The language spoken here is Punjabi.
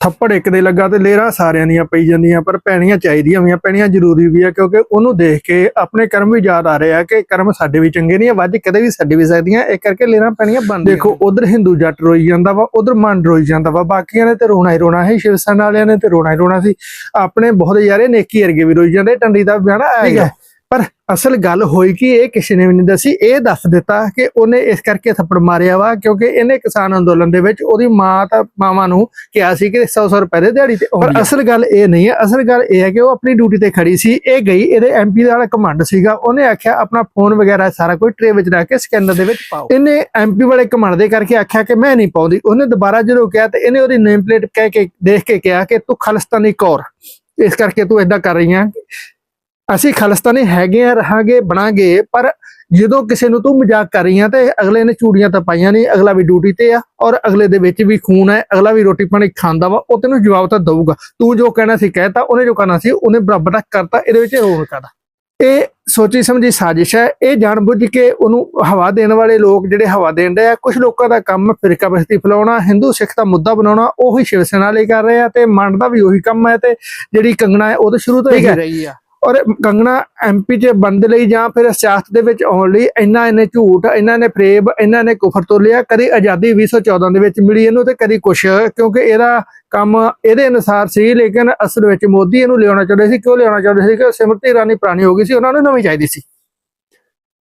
ਥੱਪੜ ਇੱਕ ਦੇ ਲੱਗਾ ਤੇ ਲੇਰਾਂ ਸਾਰਿਆਂ ਦੀਆਂ ਪਈ ਜਾਂਦੀਆਂ ਪਰ ਪੈਣੀਆਂ ਚਾਹੀਦੀਆਂ ਵੀਆਂ ਪੈਣੀਆਂ ਜ਼ਰੂਰੀ ਵੀ ਆ ਕਿਉਂਕਿ ਉਹਨੂੰ ਦੇਖ ਕੇ ਆਪਣੇ ਕਰਮ ਵੀ ਯਾਦ ਆ ਰਹੇ ਆ ਕਿ ਕਰਮ ਸਾਡੇ ਵੀ ਚੰਗੇ ਨਹੀਂ ਆ ਵੱਜ ਕਦੇ ਵੀ ਸਾਡੇ ਵੀ ਸਕਦੀਆਂ ਇਹ ਕਰਕੇ ਲੇਰਾਂ ਪੈਣੀਆਂ ਬਣਦੀਆਂ ਦੇਖੋ ਉਧਰ ਹਿੰਦੂ ਜੱਟ ਰੋਈ ਜਾਂਦਾ ਵਾ ਉਧਰ ਮਨ ਰੋਈ ਜਾਂਦਾ ਵਾ ਬਾਕੀਆਂ ਨੇ ਤੇ ਰੋਣਾ ਹੀ ਰੋਣਾ ਹੈ ਸ਼ਿਵ ਸੈਨਾ ਵਾਲਿਆਂ ਨੇ ਤੇ ਰੋਣਾ ਹੀ ਰੋਣਾ ਸੀ ਆਪਣੇ ਬਹੁਤ ਯਾਰੇ ਨੇਕੀ ਵਰਗੇ ਵੀ ਰੋਈ ਜਾਂਦੇ ਟੰਡੀ ਦਾ ਬਿਆਨ ਆਏਗਾ ਪਰ ਅਸਲ ਗੱਲ ਹੋਈ ਕਿ ਇਹ ਕਿਸੇ ਨੇ ਵੀ ਨਹੀਂ ਦੱਸੀ। ਇਹ ਦੱਸ ਦਿੱਤਾ ਕਿ ਉਹਨੇ ਇਸ ਕਰਕੇ ਥੱਪੜ ਮਾਰਿਆ ਵਾ ਕਿਉਂਕਿ ਇਹਨੇ ਕਿਸਾਨ ਅੰਦੋਲਨ ਦੇ ਵਿੱਚ ਉਹਦੀ ਮਾਂ ਤਾਂ ਮਾਵਾਂ ਨੂੰ ਕਿਹਾ ਸੀ ਕਿ 100-100 ਰੁਪਏ ਦੇ ਦਿਹਾੜੀ ਤੇ ਪਰ ਅਸਲ ਗੱਲ ਇਹ ਨਹੀਂ ਹੈ। ਅਸਲ ਗੱਲ ਇਹ ਹੈ ਕਿ ਉਹ ਆਪਣੀ ਡਿਊਟੀ ਤੇ ਖੜੀ ਸੀ। ਇਹ ਗਈ ਇਹਦੇ ਐਮਪੀ ਦਾ ਵਾਲਾ ਕਮਾਂਡ ਸੀਗਾ। ਉਹਨੇ ਆਖਿਆ ਆਪਣਾ ਫੋਨ ਵਗੈਰਾ ਸਾਰਾ ਕੁਝ ਟਰੇ ਵਿੱਚ ਰੱਖ ਕੇ ਸਕੈਨਰ ਦੇ ਵਿੱਚ ਪਾਓ। ਇਹਨੇ ਐਮਪੀ ਵਾਲੇ ਕਮਾਂਡ ਦੇ ਕਰਕੇ ਆਖਿਆ ਕਿ ਮੈਂ ਨਹੀਂ ਪਾਉਂਦੀ। ਉਹਨੇ ਦੁਬਾਰਾ ਜਦੋਂ ਕਿਹਾ ਤੇ ਇਹਨੇ ਉਹਦੀ ਨੇਮ ਪਲੇਟ ਕਹਿ ਕੇ ਦੇਖ ਕੇ ਕਿਹਾ ਕਿ ਤੂੰ ਖਾਲਿਸਤਾਨੀ ਕੌਰ। ਇਸ ਕਰਕੇ ਤੂੰ ਇਦਾਂ ਕਰ ਰਹੀ ਆ ਅਸੀਂ ਖਾਲਿਸਤਾਨੀ ਹੈਗੇ ਆ ਰਹਾਂਗੇ ਬਣਾਂਗੇ ਪਰ ਜਦੋਂ ਕਿਸੇ ਨੂੰ ਤੂੰ ਮਜ਼ਾਕ ਕਰ ਰਹੀ ਆ ਤੇ ਅਗਲੇ ਨੇ ਚੂੜੀਆਂ ਤਾਂ ਪਾਈਆਂ ਨਹੀਂ ਅਗਲਾ ਵੀ ਡਿਊਟੀ ਤੇ ਆ ਔਰ ਅਗਲੇ ਦੇ ਵਿੱਚ ਵੀ ਖੂਨ ਹੈ ਅਗਲਾ ਵੀ ਰੋਟੀ ਪਾਣੀ ਖਾਂਦਾ ਵਾ ਉਹ ਤੈਨੂੰ ਜਵਾਬ ਤਾਂ ਦਊਗਾ। ਤੂੰ ਜੋ ਕਹਿਣਾ ਸੀ ਕਹਿਤਾ ਉਹਨੇ ਜੋ ਕਰਨਾ ਸੀ ਉਹਨੇ ਬਰਾਬਰ ਦਾ ਕਰਤਾ ਇਹਦੇ ਵਿੱਚ ਰੌਣਕਾਂ ਦਾ ਇਹ ਸੋਚੀ ਸਮਝੀ ਸਾਜ਼ਿਸ਼ ਹੈ ਇਹ ਜਾਣਬੁੱਝ ਕੇ ਉਹਨੂੰ ਹਵਾ ਦੇਣ ਵਾਲੇ ਲੋਕ ਜਿਹੜੇ ਹਵਾ ਦੇਣ ਦੇ ਆ ਕੁਝ ਲੋਕਾਂ ਦਾ ਕੰਮ ਫਿਰਕਾ ਬਸਤੀ ਫੈਲਾਉਣਾ ਹਿੰਦੂ ਸਿੱਖ ਦਾ ਮੁੱਦਾ ਬਣਾਉਣਾ ਉਹੀ ਸ਼ਿਵ ਸੈਨਾ ਵਾਲੇ ਕਰ ਰਹੇ ਆ ਤੇ ਮਨ ਦਾ ਵੀ ਉਹੀ ਕੰਮ ਹੈ ਤੇ ਜਿਹੜੀ ਕੰਗਣਾ ਹੈ ਉਹ ਤਾਂ ਸ਼ੁਰੂ ਤੋਂ ਹੀ ਰਹੀ ਆ। ਔਰ ਕੰਗਣਾ ਐਮਪੀ ਚ ਬੰਦ ਲਈ ਜਾਂ ਫਿਰ ਸਿਆਸਤ ਦੇ ਵਿੱਚ ਆਉਣ ਲਈ ਇੰਨਾ ਇਹਨੇ ਝੂਠ ਇਹਨਾਂ ਨੇ ਫਰੇਬ ਇਹਨਾਂ ਨੇ ਕੁਫਰ ਤੋਲਿਆ ਕਦੀ ਆਜ਼ਾਦੀ 2014 ਦੇ ਵਿੱਚ ਮਿਲੀ ਇਹਨੂੰ ਤੇ ਕਦੀ ਕੁਛ, ਕਿਉਂਕਿ ਇਹਦਾ ਕੰਮ ਇਹਦੇ ਅਨੁਸਾਰ ਸੀ, ਲੇਕਿਨ ਅਸਲ ਵਿੱਚ ਮੋਦੀ ਇਹਨੂੰ ਲਿਆਉਣਾ ਚਾਹੁੰਦੇ ਸੀ, ਕਿਉਂ ਲਿਆਉਣਾ ਚਾਹੁੰਦੇ ਸੀ ਕਿ ਸਿਮਰਤੀ ਇਰਾਨੀ ਪੁਰਾਣੀ ਹੋ ਗਈ ਸੀ, ਉਹਨਾਂ ਨੂੰ ਨਵੀਂ ਚਾਹੀਦੀ ਸੀ।